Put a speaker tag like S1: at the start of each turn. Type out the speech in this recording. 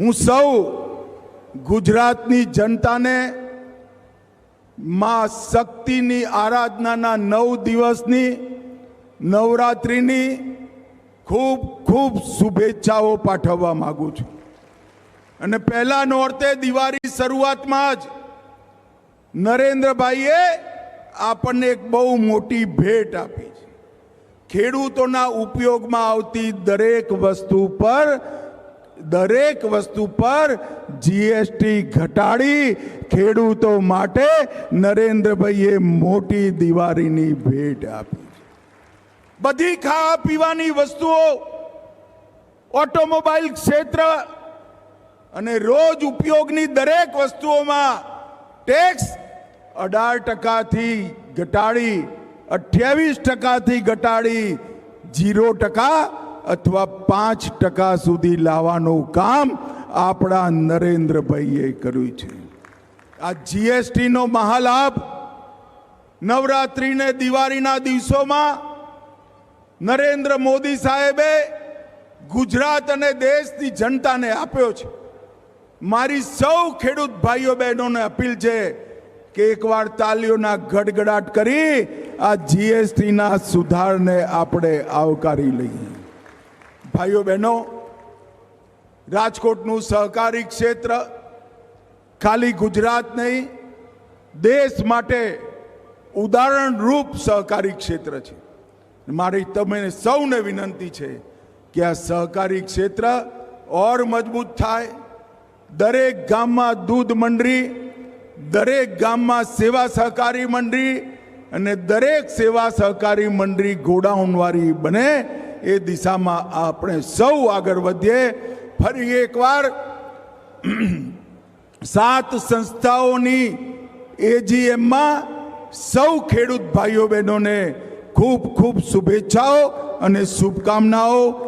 S1: હું સૌ ગુજરાતની જનતાને માં શક્તિની આરાધનાના નવ દિવસની નવરાત્રિની ખૂબ ખૂબ શુભેચ્છાઓ પાઠવવા માગું છું. અને પહેલા નોરતે દિવાળી શરૂઆતમાં જ નરેન્દ્રભાઈએ આપણને એક બહુ મોટી ભેટ આપી છે. ખેડૂતોના ઉપયોગમાં આવતી દરેક વસ્તુ પર દરેક વસ્તુ પર જીએસટી ઘટાડી ખેડૂતો માટે નરેન્દ્રભાઈએ મોટી દિવાળીની ભેટ આપી. બધી ખાવા પીવાની વસ્તુઓ ઓટોમોબાઈલ ક્ષેત્ર અને રોજ ઉપયોગની દરેક વસ્તુઓમાં ટેક્સ અઢાર ટકાથી ઘટાડી, અઠ્યાવીસ ટકાથી ઘટાડી, જીરો ટકા અથવા પાંચ ટકા સુધી લાવવાનું કામ આપણા નરેન્દ્રભાઈએ કર્યું છે. આ જીએસટીનો મહાલાભ નવરાત્રિને દિવાળીના દિવસોમાં નરેન્દ્ર મોદી સાહેબે ગુજરાત અને દેશની જનતાને આપ્યો છે. મારી સૌ ખેડૂત ભાઈઓ બહેનોને અપીલ છે કે એકવાર તાલીઓના ગડગડાટ કરી આ જીએસટીના સુધારને આપણે આવકારી લઈએ. ભાઈઓ બહેનો, રાજકોટનું સહકારી ક્ષેત્ર ખાલી ગુજરાત નહીં, દેશ માટે ઉદાહરણરૂપ સહકારી ક્ષેત્ર છે. મારી તમને સૌને વિનંતી છે કે આ સહકારી ક્ષેત્ર ઓર મજબૂત થાય. દરેક ગામમાં દૂધ મંડળી, દરેક ગામમાં સેવા સહકારી મંડળી અને દરેક સેવા સહકારી મંડળી ગોડાઉનવાળી બને એ દિશામાં આપણે સૌ આગળ વધીએ. ફરી એકવાર સાત સંસ્થાઓની એજીએમમાં સૌ ખેડૂત ભાઈઓ બહેનોને ખૂબ ખૂબ શુભેચ્છાઓ અને શુભકામનાઓ.